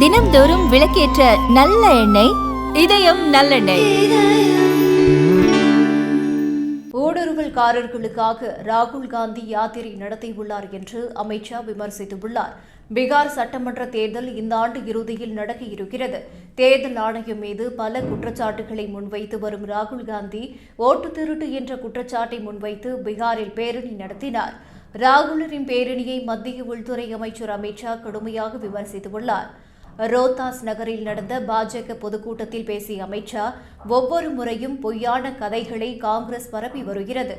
தினம்தோறும் விளக்கேற்ற நல்ல எண்ணெய் இதயம் நல்லெண்ணெய். ஊடுருவல்காரர்களுக்காக ராகுல் காந்தி யாத்திரை நடத்தியுள்ளார் என்று அமித்ஷா விமர்சித்துள்ளார். பீகார் சட்டமன்ற தேர்தல் இந்த ஆண்டு இறுதியில் நடக்க இருக்கிறது தேர்தல் ஆணையம் மீது பல குற்றச்சாட்டுகளை முன்வைத்து வரும் ராகுல் காந்தி ஓட்டு திருட்டு என்ற குற்றச்சாட்டை முன்வைத்து பீகாரில் பேரணி நடத்தினார். ராகுலரின் பேரணியை மத்திய உள்துறை அமைச்சர் அமித்ஷா கடுமையாக விமர்சித்துள்ளார். ரோத்தாஸ் நகரில் நடந்த பாஜக பொதுக்கூட்டத்தில் பேசிய அமித்ஷா ஒவ்வொரு முறையும் பொய்யான கதைகளை காங்கிரஸ் பரப்பி வருகிறது.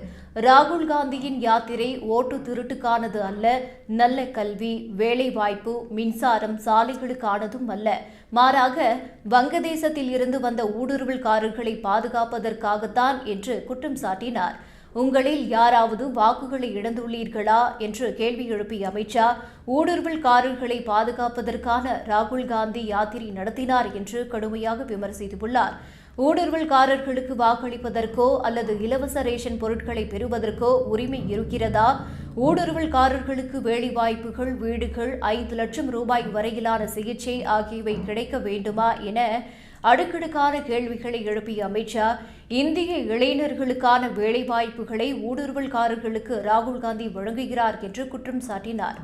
ராகுல் காந்தியின் யாத்திரை ஓட்டு திருட்டுக்கானது அல்ல நல்ல கல்வி வேலைவாய்ப்பு மின்சாரம் சாலைகளுக்கானதும் அல்ல. மாறாக வங்கதேசத்தில் இருந்து வந்த ஊடுருவல்காரர்களை பாதுகாப்பதற்காகத்தான் என்று குற்றம் சாட்டினார். உங்களில் யாராவது வாக்குகளை இழந்துள்ளீர்களா என்று கேள்வி எழுப்பிய அமித்ஷா ஊடுருவல்காரர்களை பாதுகாப்பதற்கான ராகுல் காந்தி யாத்திரை நடத்தினார் என்று கடுமையாக விமர்சித்துள்ளார். ஊடுருவல்காரர்களுக்கு வாக்களிப்பதற்கோ அல்லது இலவச ரேஷன் பொருட்களை பெறுவதற்கோ உரிமை இருக்கிறதா? ஊடுருவல்காரர்களுக்கு வேலைவாய்ப்புகள் வீடுகள் ஐந்து லட்சம் ரூபாய் வரையிலான சிகிச்சை ஆகியவை கிடைக்க வேண்டுமா என அடுக்கடுக்கான கேள்விகளை எழுப்பிய அமித்ஷா இந்திய இளைஞர்களுக்கான வேலைவாய்ப்புகளை ஊடுருவல்காரர்களுக்கு ராகுல் காந்தி வழங்குகிறார் என்று குற்றம் சாட்டினார்.